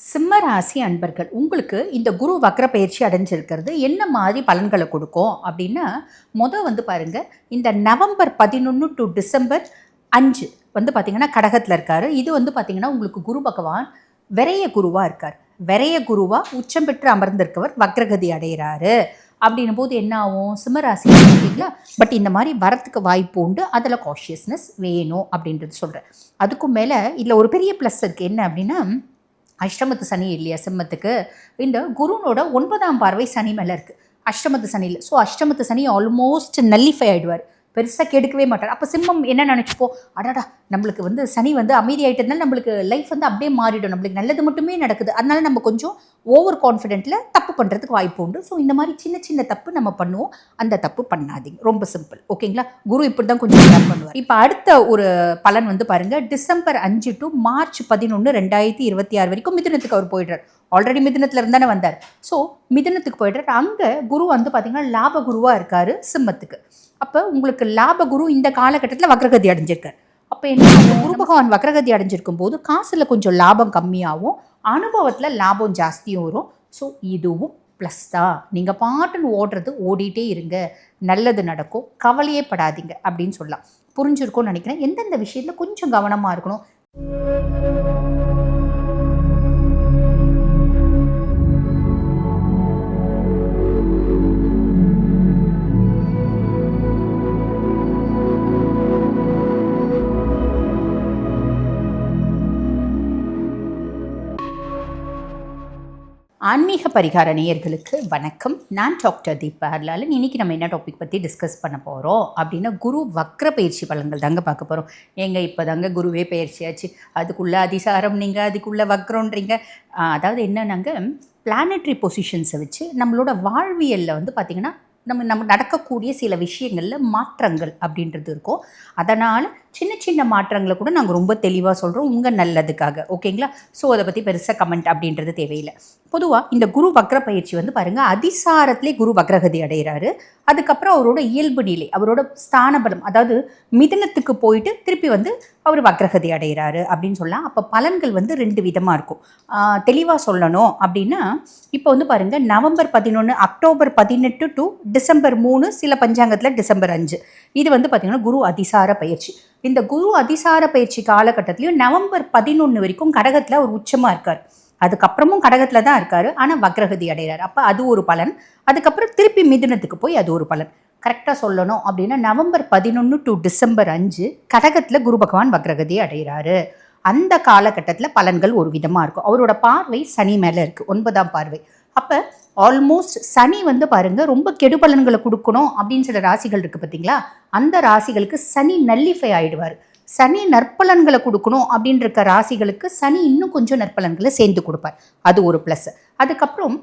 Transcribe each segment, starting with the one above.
சிம்ம ராசி அன்பர்கள் உங்களுக்கு இந்த குரு வக்ர பயிற்சி அடைஞ்சிருக்கிறது. என்ன மாதிரி பலன்களை கொடுக்கும் அப்படின்னா மொதல் வந்து பாருங்க இந்த நவம்பர் பதினொன்று டு டிசம்பர் அஞ்சு வந்து பார்த்திங்கன்னா கடகத்தில் இருக்கார். இது வந்து பார்த்திங்கன்னா உங்களுக்கு குரு பகவான் விரைய குருவாக இருக்கார். விரைய குருவாக உச்சம் பெற்று அமர்ந்திருக்கவர் வக்ரகதி அடைகிறாரு அப்படின்னும் போது என்ன ஆகும்? சிம்மராசி இல்லைங்களா பட் இந்த மாதிரி வரத்துக்கு வாய்ப்பு உண்டு. அதில் காஷியஸ்னஸ் வேணும் அப்படின்றது சொல்கிறேன் அதுக்கும் மேலே இதில் ஒரு பெரிய ப்ளஸ் இருக்குது என்ன அப்படின்னா அஷ்டமத்து சனி இல்லையா? சிம்மத்துக்கு. இந்த குருனோட ஒன்பதாம் பார்வை சனி மேலே இருக்குது அஷ்டமத்து சனியில். ஸோ அஷ்டமத்து சனி ஆல்மோஸ்ட் நல்லிஃபை ஆகிடுவார் பெருசாக கெடுக்கவே மாட்டார். அப்போ சிம்மம் என்ன நினச்சிப்போ அடடா நம்மளுக்கு வந்து சனி வந்து அமைதியாயிட்டதுனால நம்மளுக்கு லைஃப் வந்து அப்படியே மாறிடும். நம்மளுக்கு நல்லது மட்டுமே நடக்குது. அதனால நம்ம கொஞ்சம் ஓவர் கான்ஃபிடென்ட்டில் தப்பு பண்ணுறதுக்கு வாய்ப்பு உண்டு. ஸோ இந்த மாதிரி சின்ன சின்ன தப்பு நம்ம பண்ணுவோம். அந்த தப்பு பண்ணாதீங்க. ரொம்ப சிம்பிள் ஓகேங்களா குரு இப்படி தான் கொஞ்சம் கேர் பண்ணுவார். இப்போ அடுத்த ஒரு பலன் வந்து பாருங்க. டிசம்பர் அஞ்சு டு மார்ச் பதினொன்று ரெண்டாயிரத்தி இருபத்தி ஆறு வரைக்கும் மிதுனத்துக்கு அவர் போயிடுறார். ஆல்ரெடி மிதுனத்தில் இருந்தானே வந்தார். ஸோ மிதுனத்துக்கு போயிடுறார் அங்கே குரு வந்து பார்த்தீங்கன்னா லாப குருவாக இருக்கார் சிம்மத்துக்கு. அப்போ உங்களுக்கு லாப குரு இந்த காலகட்டத்தில் வக்ரகதி அடைஞ்சிருக்கார். அப்போ என்ன குரு பகவான் வக்ரகதி அடைஞ்சிருக்கும் போது காசில் கொஞ்சம் லாபம் கம்மியாகும் அனுபவத்தில் லாபம் ஜாஸ்தியும் வரும். ஸோ இதுவும் ப்ளஸ் தான் நீங்கள் பாட்டுன்னு ஓடுறது ஓடிட்டே இருங்க. நல்லது நடக்கும். கவலையே படாதீங்க அப்படின்னு சொல்லலாம். புரிஞ்சிருக்கும்னு நினைக்கிறேன். எந்தெந்த விஷயத்தில் கொஞ்சம் கவனமாக இருக்கணும்? ஆன்மீக பரிகார நேயர்களுக்கு வணக்கம். நான் டாக்டர் தீபா ஹர்லாலன் இன்னைக்கு நம்ம என்ன டாபிக் பற்றி டிஸ்கஸ் பண்ண போகிறோம் அப்படின்னா குரு வக்ர பயிற்சி பலன்கள் தாங்க பார்க்க போகிறோம் ஏங்க இப்போ தாங்க குருவே பயிற்சியாச்சு அதுக்குள்ளே அதிசாரம் நீங்கள் அதுக்குள்ளே வக்ரோன்றீங்க அதாவது என்னன்னாங்க பிளானட்ரி பொசிஷன்ஸை வச்சு நம்மளோட வாழ்வியலில் வந்து பார்த்திங்கன்னா நம்ம நம்ம நடக்கக்கூடிய சில விஷயங்களில் மாற்றங்கள் அப்படின்றது இருக்கும். அதனால் சின்ன சின்ன மாற்றங்களை கூட நாங்கள் ரொம்ப தெளிவாக சொல்கிறோம் உங்கள் நல்லதுக்காக. ஓகேங்களா? ஸோ அதை பற்றி பெருசாக கமெண்ட் அப்படின்றது தேவையில்லை. பொதுவாக இந்த குரு வக்ர பயிற்சி வந்து பாருங்கள் அதிசாரத்திலே குரு வக்ரகதி அடைகிறாரு அதுக்கப்புறம் அவரோட இயல்பு நிலை அவரோட ஸ்தானபலம் அதாவது மிதனத்துக்கு போயிட்டு திருப்பி வந்து அவர் வக்ரகதி அடைகிறாரு அப்படின்னு சொல்லலாம். அப்போ பலன்கள் வந்து ரெண்டு விதமாக இருக்கும். தெளிவாக சொல்லணும் அப்படின்னா இப்போ வந்து பாருங்கள் நவம்பர் பதினொன்று அக்டோபர் பதினெட்டு டு டிசம்பர் மூணு சில பஞ்சாங்கத்தில் டிசம்பர் அஞ்சு. இது வந்து பார்த்திங்கன்னா குரு அதிசார பயிற்சி. இந்த குரு அதிசார பயிற்சி காலகட்டத்திலையும் நவம்பர் பதினொன்று வரைக்கும் கடகத்தில் அவர் உச்சமாக இருக்கார். அதுக்கப்புறமும் கடகத்தில் தான் இருக்கார். ஆனால் வக்ரகதி அடைகிறார். அப்போ அது ஒரு பலன். அதுக்கப்புறம் திருப்பி மிதுனத்துக்கு போய் அது ஒரு பலன். கரெக்டாக சொல்லணும் அப்படின்னா நவம்பர் பதினொன்று டு டிசம்பர் அஞ்சு கடகத்தில் குரு பகவான் வக்ரகதி அடைகிறாரு. அந்த காலகட்டத்தில் பலன்கள் ஒரு விதமாக இருக்கும். அவரோட பார்வை சனி மேலே இருக்குது ஒன்பதாம் பார்வை. அப்போ ஆல்மோஸ்ட் சனி வந்து பாருங்கள் ரொம்ப கெடுபலன்களை கொடுக்கணும் அப்படின்னு சில ராசிகள் இருக்குது பார்த்தீங்களா அந்த ராசிகளுக்கு சனி நல்லிஃபை ஆகிடுவார் சனி நற்பலன்களை கொடுக்கணும் அப்படின்னு இருக்க ராசிகளுக்கு சனி இன்னும் கொஞ்சம் நற்பலன்களை சேர்ந்து கொடுப்பார். அது ஒரு ப்ளஸ் அதுக்கப்புறம்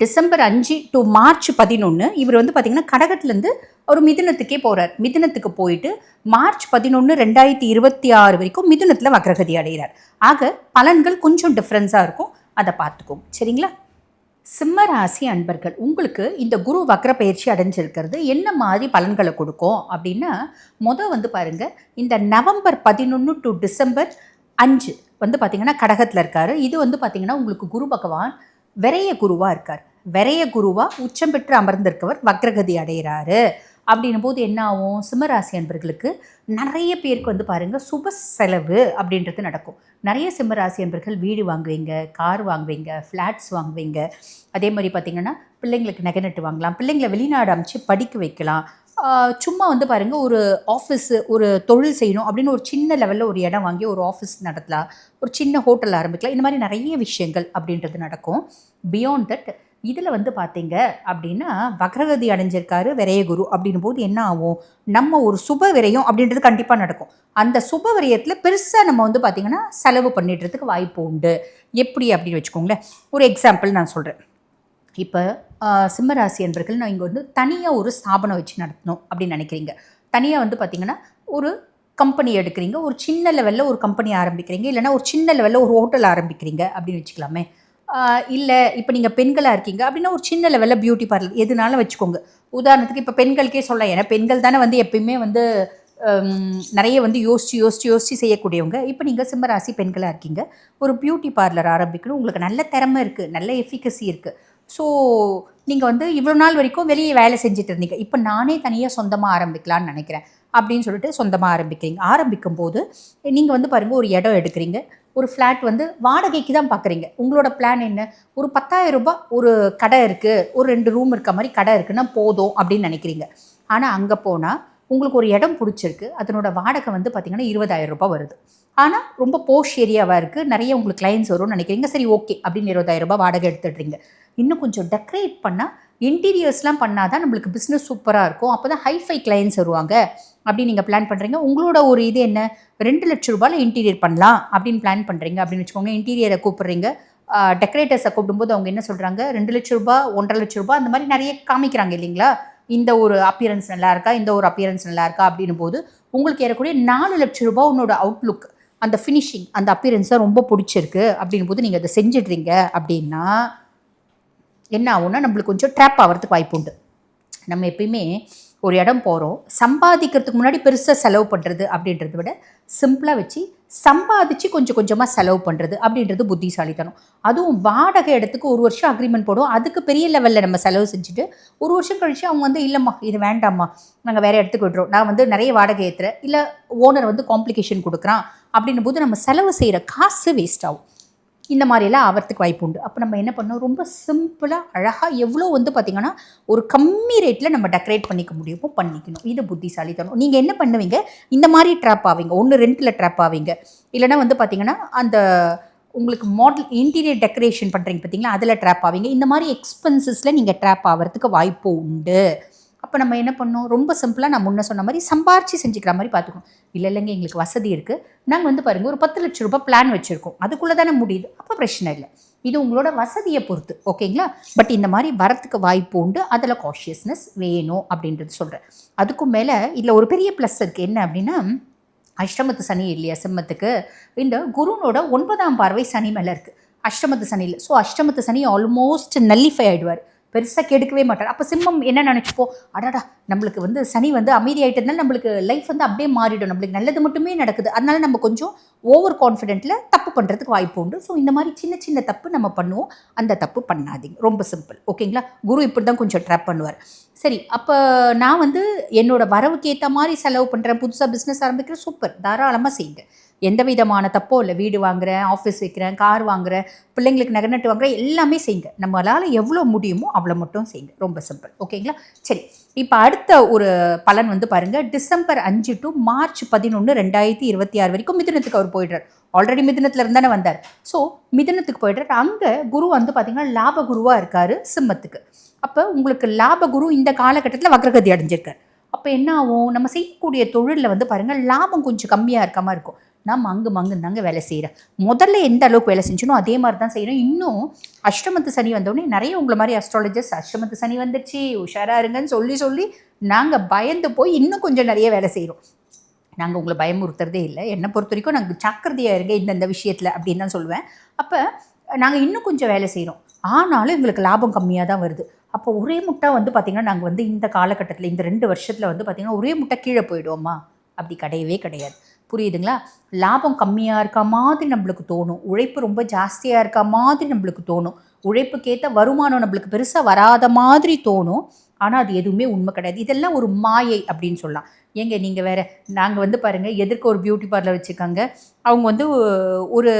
டிசம்பர் அஞ்சு டு மார்ச் பதினொன்று இவர் வந்து பார்த்திங்கன்னா கடகத்துலேருந்து ஒரு மிதுனத்துக்கே போகிறார் மிதுனத்துக்கு போயிட்டு மார்ச் பதினொன்று ரெண்டாயிரத்தி இருபத்தி ஆறு வரைக்கும் மிதுனத்தில் வக்ரகதி அடைகிறார். ஆக பலன்கள் கொஞ்சம் டிஃப்ரென்ஸாக இருக்கும். அதை பார்த்துக்கோங்க சரிங்களா? சிம்ம ராசி அன்பர்கள் உங்களுக்கு இந்த குரு வக்ர பயிற்சி அடைஞ்சிருக்கிறது. என்ன மாதிரி பலன்களை கொடுக்கும் அப்படின்னா மொதல் வந்து பாருங்கள் இந்த நவம்பர் பதினொன்று டு டிசம்பர் அஞ்சு வந்து பார்த்திங்கன்னா கடகத்தில் இருக்கார். இது வந்து பார்த்திங்கன்னா உங்களுக்கு குரு பகவான் விரைய குருவாக இருக்கார். விரைய குருவாக உச்சம் பெற்று அமர்ந்திருக்கவர் வக்ரகதி அடைகிறாரு அப்படின்னும் போது என்ன ஆகும்? சிம்மராசி அன்பர்களுக்கு நிறைய பேருக்கு வந்து பாருங்கள் சுப செலவு அப்படின்றது நடக்கும். நிறைய சிம்மராசி அன்பர்கள் வீடு வாங்குவீங்க கார் வாங்குவீங்க ஃப்ளாட்ஸ் வாங்குவீங்க. அதே மாதிரி பார்த்திங்கன்னா பிள்ளைங்களுக்கு நகை நட்டு வாங்கலாம் பிள்ளைங்களை வெளிநாடு அமைச்சு படிக்க வைக்கலாம். சும்மா வந்து பாருங்கள் ஒரு ஆஃபீஸு ஒரு தொழில் செய்யணும் அப்படின்னு ஒரு சின்ன லெவலில் ஒரு இடம் வாங்கி ஒரு ஆஃபீஸ் நடத்தலாம். ஒரு சின்ன ஹோட்டல் ஆரம்பிக்கலாம். இந்த மாதிரி நிறைய விஷயங்கள் அப்படின்றது நடக்கும். பியாண்ட் தட் இதில் வந்து பார்த்தீங்க அப்படின்னா வக்ரகதி அடைஞ்சிருக்காரு விரையகுரு அப்படின் அப்படின்னும் போது என்ன ஆகும்? நம்ம ஒரு சுப விரயம் அப்படின்றது கண்டிப்பாக நடக்கும். அந்த சுப விரயத்தில் பெருசாக நம்ம வந்து பார்த்திங்கன்னா செலவு பண்ணிடுறதுக்கு வாய்ப்பு உண்டு. எப்படி அப்படின்னு வச்சுக்கோங்களேன். ஒரு எக்ஸாம்பிள் நான் சொல்கிறேன் இப்போ சிம்மராசி என்பர்கள் நான் இங்கே வந்து தனியாக ஒரு ஸ்தாபனம் வச்சு நடத்தணும் அப்படின்னு நினைக்கிறீங்க. தனியாக வந்து பார்த்திங்கன்னா ஒரு கம்பெனி எடுக்கிறீங்க. ஒரு சின்ன லெவலில் ஒரு கம்பெனி ஆரம்பிக்கிறீங்க. இல்லைன்னா ஒரு சின்ன லெவலில் ஒரு ஹோட்டல் ஆரம்பிக்கிறீங்க அப்படின்னு வச்சுக்கலாமே. இல்லை இப்போ நீங்கள் பெண்களாக இருக்கீங்க அப்படின்னா ஒரு சின்ன லெவலில் பியூட்டி பார்லர் எதுனாலும் வச்சுக்கோங்க. உதாரணத்துக்கு இப்போ பெண்களுக்கே சொல்லலாம். ஏன்னா பெண்கள் தானே வந்து எப்பயுமே வந்து நிறைய வந்து யோசிச்சு யோசிச்சு யோசிச்சு செய்யக்கூடியவங்க. இப்போ நீங்கள் சிம்மராசி பெண்களாக இருக்கீங்க ஒரு பியூட்டி பார்லர் ஆரம்பிக்கணும். உங்களுக்கு நல்ல திறமை இருக்குது நல்ல எஃபிகசி இருக்குது ஸோ நீங்கள் வந்து இவ்வளோ நாள் வரைக்கும் வெளியே வேலை செஞ்சுட்டு இருந்தீங்க. இப்போ நானே தனியாக சொந்தமாக ஆரம்பிக்கலாம்னு நினைக்கிறேன். அப்படின்னு சொல்லிட்டு சொந்தமாக ஆரம்பிக்கிறீங்க. ஆரம்பிக்கும் போது நீங்கள் வந்து பாருங்கள் ஒரு இடம் எடுக்கிறீங்க. ஒரு ஃப்ளாட் வந்து வாடகைக்கு தான் பார்க்குறீங்க. உங்களோட பிளான் என்ன? ஒரு 10000 ரூபாய் ஒரு கடை இருக்குது ஒரு ரெண்டு ரூம் இருக்க மாதிரி கடை இருக்குன்னா போதும் அப்படின்னு நினைக்கிறீங்க. ஆனால் அங்கே போனால் உங்களுக்கு ஒரு இடம் பிடிச்சிருக்கு. அதனோட வாடகை வந்து பார்த்திங்கன்னா இருபதாயிரம் ரூபாய் வருது. ஆனால் ரொம்ப போஷ் ஏரியாவாக இருக்குது நிறைய உங்களுக்கு கிளைண்ட்ஸ் வரும்னு நினைக்கிறீங்க. சரி ஓகே அப்படின்னு இருபதாயிரம் ரூபாய் வாடகை எடுத்துடுறீங்க. இன்னும் கொஞ்சம் டெக்கரேட் பண்ணால் இன்டீரியர்ஸ்லாம் பண்ணால் தான் நம்மளுக்கு பிஸ்னஸ் சூப்பராக இருக்கும். அப்போ தான் ஹைஃபை கிளைண்ட்ஸ் வருவாங்க. அப்படின்னு நீங்கள் பிளான் பண்ணுறீங்க உங்களோட ஒரு இது என்ன? ரெண்டு லட்ச ரூபாயில் இன்டீரியர் பண்ணலாம் அப்படின்னு பிளான் பண்ணுறீங்க அப்படின்னு வச்சுக்கோங்க இன்டீரியரை கூப்பிட்றீங்க. டெக்கரேட்டர்ஸை கூப்பிடும்போது அவங்க என்ன சொல்கிறாங்க ரெண்டு லட்ச ரூபாய் ஒன்றரை லட்ச ரூபா அந்த மாதிரி நிறைய காமிக்கிறாங்க இல்லைங்களா? இந்த ஒரு அப்பியரன்ஸ் நல்லா இருக்கா? இந்த ஒரு அப்பியரன்ஸ் நல்லா இருக்கா? அப்படின்னும் போது உங்களுக்கு ஏறக்கூடிய நாலு லட்ச ரூபாய் உன்னோட அவுட்லுக் அந்த ஃபினிஷிங் அந்த அப்பியரன்ஸை ரொம்ப பிடிச்சிருக்கு. அப்படின் போது நீங்கள் அதை செஞ்சிடுறீங்க அப்படின்னா என்ன ஆகும்னா நம்மளுக்கு கொஞ்சம் ட்ராப் ஆகிறதுக்கு வாய்ப்பு உண்டு. நம்ம எப்பயுமே ஒரு இடம் போகிறோம் சம்பாதிக்கிறதுக்கு முன்னாடி பெருசாக செலவு பண்ணுறது அப்படின்றத விட சிம்பிளாக வச்சு சம்பாதிச்சு கொஞ்சம் கொஞ்சமாக செலவு பண்ணுறது அப்படின்றது புத்திசாலித்தனம். அதுவும் வாடகை இடத்துக்கு ஒரு வருஷம் அக்ரிமெண்ட் போடுவோம் அதுக்கு பெரிய லெவலில் நம்ம செலவு செஞ்சுட்டு ஒரு வருஷம் கழித்து அவங்க வந்து இல்லைம்மா இது வேண்டாம்மா நாங்கள் வேறு இடத்துக்கு விடுறோம் நான் வந்து நிறைய வாடகை ஏற்றுறேன் இல்லை ஓனர் வந்து காம்ப்ளிகேஷன் கொடுக்குறான் அப்படின்னும் போது நம்ம செலவு செய்கிற காசு வேஸ்ட் ஆகும். இந்த மாதிரியெல்லாம் ஆகிறதுக்கு வாய்ப்பு உண்டு. அப்போ நம்ம என்ன பண்ணோம் ரொம்ப சிம்பிளாக அழகாக எவ்வளோ வந்து பார்த்திங்கன்னா ஒரு கம்மி ரேட்டில் நம்ம டெக்கரேட் பண்ணிக்க முடியுமோ பண்ணிக்கணும். இது புத்திசாலித்தனம். நீங்கள் என்ன பண்ணுவீங்க? இந்த மாதிரி ட்ராப் ஆவீங்க. ஒன்று ரெண்டில் ட்ராப் ஆவீங்க. இல்லைன்னா வந்து பார்த்திங்கன்னா அந்த உங்களுக்கு மாடல் இன்டீரியர் டெக்கரேஷன் பண்ணுறீங்க பார்த்தீங்களா அதில் ட்ராப் ஆவீங்க. இந்த மாதிரி எக்ஸ்பென்சஸில் நீங்கள் ட்ராப் ஆகிறதுக்கு வாய்ப்பு உண்டு. அப்போ நம்ம என்ன பண்ணோம்? ரொம்ப சிம்பிளாக நான் முன்ன சொன்ன மாதிரி சம்பாரிச்சு செஞ்சுக்கிற மாதிரி பார்த்துக்கணும். இல்லை இல்லைங்க எங்களுக்கு வசதி இருக்குது நாங்கள் வந்து பாருங்கள் ஒரு பத்து லட்ச ரூபாய் பிளான் வச்சுருக்கோம். அதுக்குள்ளே தானே முடியுது. அப்போ பிரச்சனை இல்லை. இது உங்களோட வசதியை பொறுத்து ஓகேங்களா? பட் இந்த மாதிரி வரத்துக்கு வாய்ப்பு உண்டு. அதில் காஷியஸ்னஸ் வேணும் அப்படின்றது சொல்கிறேன் அதுக்கும் மேலே இதில் ஒரு பெரிய ப்ளஸ் இருக்குது என்ன அப்படின்னா அஷ்டமத்து சனி இல்லையா சிம்மத்துக்கு? இந்த குருனோட ஒன்பதாம் பார்வை சனி மேலே இருக்குது அஷ்டமத்து சனியில். ஸோ அஷ்டமத்து சனி ஆல்மோஸ்ட் நல்லிஃபை ஆகிடுவார் பெருசாக கெடுக்கவே மாட்டார். அப்போ சிம்மம் என்ன நினச்சிப்போ அடடா நம்மளுக்கு வந்து சனி வந்து அமைதியாயிட்டதுனால நம்மளுக்கு லைஃப் வந்து அப்படியே மாறிடும். நம்மளுக்கு நல்லது மட்டுமே நடக்குது. அதனால நம்ம கொஞ்சம் ஓவர் கான்ஃபிடென்ட்டில் தப்பு பண்ணுறதுக்கு வாய்ப்பு உண்டு. ஸோ இந்த மாதிரி சின்ன சின்ன தப்பு நம்ம பண்ணுவோம். அந்த தப்பு பண்ணாதீங்க. ரொம்ப சிம்பிள் ஓகேங்களா? குரு இப்படி தான் கொஞ்சம் ட்ராப் பண்ணுவார். சரி அப்போ நான் வந்து என்னோட வரவுக்கு ஏற்ற மாதிரி செலவு பண்ணுறேன் புதுசாக பிஸ்னஸ் ஆரம்பிக்கிறேன். சூப்பர் தாராளமாக செய்யுங்க. எந்த விதமான தப்போ இல்லை வீடு வாங்குறேன் ஆஃபீஸ் வைக்கிறேன் கார் வாங்குறேன் பிள்ளைங்களுக்கு நகை நட்டு வாங்குறேன் எல்லாமே செய்யுங்க. நம்மளால் எவ்வளோ முடியுமோ அவ்வளோ மட்டும் செய்யுங்க. ரொம்ப சிம்பிள் ஓகேங்களா சரி. இப்போ அடுத்த ஒரு பலன் வந்து பாருங்கள் டிசம்பர் அஞ்சு டு மார்ச் பதினொன்று ரெண்டாயிரத்தி இருபத்தி ஆறு வரைக்கும் மிதுனத்துக்கு அவர் போயிடுறார். ஆல்ரெடி மிதுனத்தில் இருந்தானே வந்தார். ஸோ மிதுனத்துக்கு போயிடுறார். அங்கே குரு வந்து பார்த்திங்கன்னா லாப குருவாக இருக்கார் சிம்மத்துக்கு. அப்போ உங்களுக்கு லாப குரு இந்த காலகட்டத்தில் வக்ரகதி அடைஞ்சிருக்கார். அப்போ என்ன ஆகும்? நம்ம செய்யக்கூடிய தொழிலில் வந்து பாருங்கள் லாபம் கொஞ்சம் கம்மியாக இருக்காமல் இருக்கும். நான் அங்கு மங்கு தாங்க வேலை செய்கிறேன் முதல்ல எந்த அளவுக்கு வேலை செஞ்சனோ அதே மாதிரி தான் செய்கிறோம் இன்னும் அஷ்டமத்து சனி வந்தோடனே நிறைய உங்களை மாதிரி அஸ்ட்ராலஜர்ஸ் அஷ்டமத்து சனி வந்துருச்சு உஷாரா இருங்கன்னு சொல்லி சொல்லி நாங்கள் பயந்து போய் இன்னும் கொஞ்சம் நிறைய வேலை செய்கிறோம் நாங்கள் உங்களை பயமுறுத்துறதே இல்லை. என்னை பொறுத்த வரைக்கும் நாங்கள் ஜாக்கிரதையாக இருங்க இந்தந்த விஷயத்தில் அப்படின்னு தான் சொல்லுவேன். அப்போ நாங்கள் இன்னும் கொஞ்சம் வேலை செய்கிறோம் ஆனாலும் எங்களுக்கு லாபம் கம்மியாக தான் வருது. அப்போ ஒரே முட்டை வந்து பார்த்திங்கன்னா நாங்கள் வந்து இந்த காலகட்டத்தில் இந்த ரெண்டு வருஷத்தில் வந்து பார்த்திங்கன்னா ஒரே முட்டை கீழே போயிடுவோமா? அப்படி கிடையவே கிடையாது. புரியுதுங்களா? லாபம் கம்மியாக இருக்க மாதிரி நம்மளுக்கு தோணும். உழைப்பு ரொம்ப ஜாஸ்தியாக இருக்க மாதிரி நம்மளுக்கு தோணும். உழைப்புக்கேற்ற வருமானம் நம்மளுக்கு பெருசாக வராத மாதிரி தோணும். ஆனால் அது எதுவுமே உண்மை கிடையாது. இதெல்லாம் ஒரு மாயை அப்படின்னு சொல்லலாம். ஏங்க நீங்கள் வேறு நாங்கள் வந்து பாருங்கள் எதிர்க்க ஒரு பியூட்டி பார்லர் வச்சுருக்காங்க. அவங்க வந்து ஒரு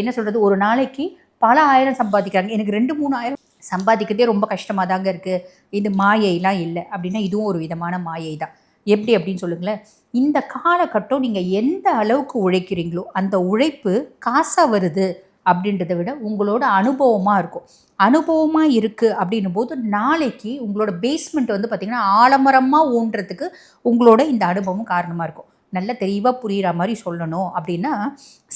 என்ன சொல்கிறது ஒரு நாளைக்கு பல ஆயிரம் சம்பாதிக்கிறாங்க. எனக்கு ரெண்டு மூணு ஆயிரம் சம்பாதிக்கிறதே ரொம்ப கஷ்டமாக தாங்க இருக்குது இது மாயைலாம் இல்லை. அப்படின்னா இதுவும் ஒரு விதமான மாயை தான் எப்படி அப்படின்னு சொல்லுங்களேன். இந்த காலகட்டம் நீங்கள் எந்த அளவுக்கு உழைக்கிறீங்களோ அந்த உழைப்பு காசாக வருது அப்படின்றத விட உங்களோட அனுபவமாக இருக்கும். அனுபவமாக இருக்குது அப்படின்னும் போது நாளைக்கு உங்களோட பேஸ்மெண்ட் வந்து பார்த்திங்கன்னா ஆலமரமாக ஊன்றதுக்கு உங்களோட இந்த அனுபவம் காரணமாக இருக்கும். நல்ல தெளிவாக புரிகிற மாதிரி சொல்லணும் அப்படின்னா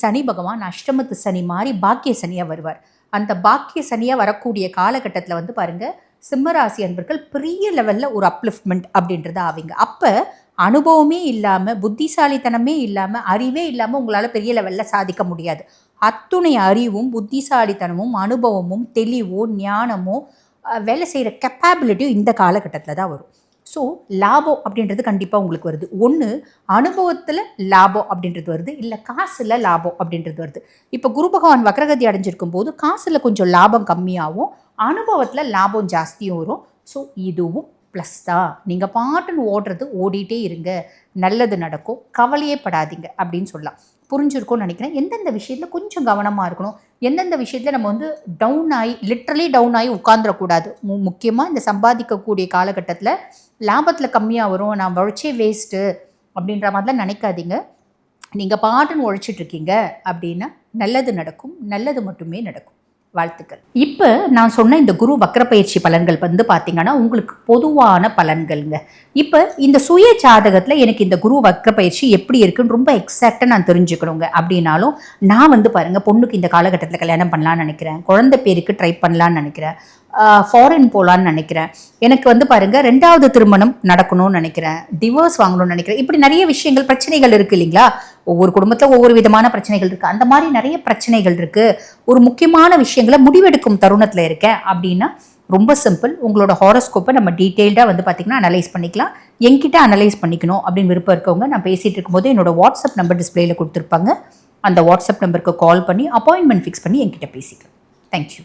சனி பகவான் அஷ்டமத்து சனி மாதிரி பாக்கிய சனியாக வருவார். அந்த பாக்கிய சனியாக வரக்கூடிய காலகட்டத்தில் வந்து பாருங்கள் சிம்மராசி அன்பர்கள் பெரிய லெவலில் ஒரு அப்லிஃப்ட்மெண்ட் அப்படின்றது ஆவீங்க. அப்போ அனுபவமே இல்லாமல் புத்திசாலித்தனமே இல்லாமல் அறிவே இல்லாமல் உங்களால் பெரிய லெவலில் சாதிக்க முடியாது. அத்துணை அறிவும் புத்திசாலித்தனமும் அனுபவமும் தெளிவோ ஞானமோ வேலை செய்கிற கெப்பாபிலிட்டியும் இந்த காலகட்டத்தில் தான் வரும். ஸோ லாபம் அப்படின்றது கண்டிப்பாக உங்களுக்கு வருது. ஒன்று அனுபவத்தில் லாபம் அப்படின்றது வருது. இல்லை காசில் லாபம் அப்படின்றது வருது. இப்போ குரு பகவான் வக்ரகதி அடைஞ்சிருக்கும் போது காசில் கொஞ்சம் லாபம் கம்மியாகவும் அனுபவத்தில் லாபம் ஜாஸ்தியும் வரும். ஸோ இதுவும் ப்ளஸ் தான் நீங்கள் பாட்டுன்னு ஓடுறது ஓடிட்டே இருங்க. நல்லது நடக்கும். கவலையே படாதீங்க அப்படின்னு சொல்லலாம். புரிஞ்சிருக்கும்னு நினைக்கிறேன். எந்தெந்த விஷயத்தில் கொஞ்சம் கவனமாக இருக்கணும். எந்தெந்த விஷயத்தில் நம்ம வந்து டவுன் ஆகி லிட்ரலி டவுன் ஆகி உட்காந்துடக்கூடாது மு முக்கியமாக இந்த சம்பாதிக்கக்கூடிய காலகட்டத்தில் லாபத்தில் கம்மியாக வரும் நான் உழைச்சே வேஸ்ட்டு அப்படின்ற மாதிரிலாம் நினைக்காதீங்க. நீங்கள் பாட்டுன்னு உழைச்சிட்ருக்கீங்க அப்படின்னா நல்லது நடக்கும் நல்லது மட்டுமே நடக்கும். வாழ்த்துக்கள். இப்போ நான் சொன்ன இந்த குரு வக்கர பயிற்சி பலன்கள் வந்து பார்த்தீங்கன்னா உங்களுக்கு பொதுவான பலன்கள்ங்க. இப்போ இந்த சுய ஜாதகத்தில் எனக்கு இந்த குரு வக்கர பயிற்சி எப்படி இருக்குன்னு ரொம்ப எக்ஸாக்டாக நான் தெரிஞ்சுக்கணுங்க. அப்படின்னாலும் நான் வந்து பாருங்கள் பொண்ணுக்கு இந்த காலகட்டத்தில் கல்யாணம் பண்ணலான்னு நினைக்கிறேன். குழந்தை பேருக்கு ட்ரை பண்ணலான்னு நினைக்கிறேன். ஃபாரின் போகலான்னு நினைக்கிறேன். எனக்கு வந்து பாருங்கள் ரெண்டாவது திருமணம் நடக்கணும்னு நினைக்கிறேன். டிவோர்ஸ் வாங்கணும்னு நினைக்கிறேன். இப்படி நிறைய விஷயங்கள் பிரச்சனைகள் இருக்குது இல்லைங்களா? ஒவ்வொரு குடும்பத்தில் ஒவ்வொரு விதமான பிரச்சனைகள் இருக்குது அந்த மாதிரி நிறைய பிரச்சனைகள் இருக்குது ஒரு முக்கியமான விஷயங்களை முடிவெடுக்கும் தருணத்தில் இருக்கேன் அப்படின்னா ரொம்ப சிம்பிள் உங்களோட ஹாரோஸ்கோப்பை நம்ம டீட்டெயில்டாக வந்து பார்த்திங்கன்னா அனலைஸ் பண்ணிக்கலாம். என்கிட்ட அனலைஸ் பண்ணிக்கணும் அப்படின்னு விருப்பம் இருக்கவங்க நான் பேசிகிட்டு இருக்கும்போது என்னோட வாட்ஸ்அப் நம்பர் டிஸ்பிளேயில் கொடுத்துருப்பாங்க. அந்த வாட்ஸ்அப் நம்பருக்கு கால் பண்ணி அப்பாயின்மெண்ட் ஃபிக்ஸ் பண்ணி என்கிட்ட பேசிக்கலாம். தேங்க்யூ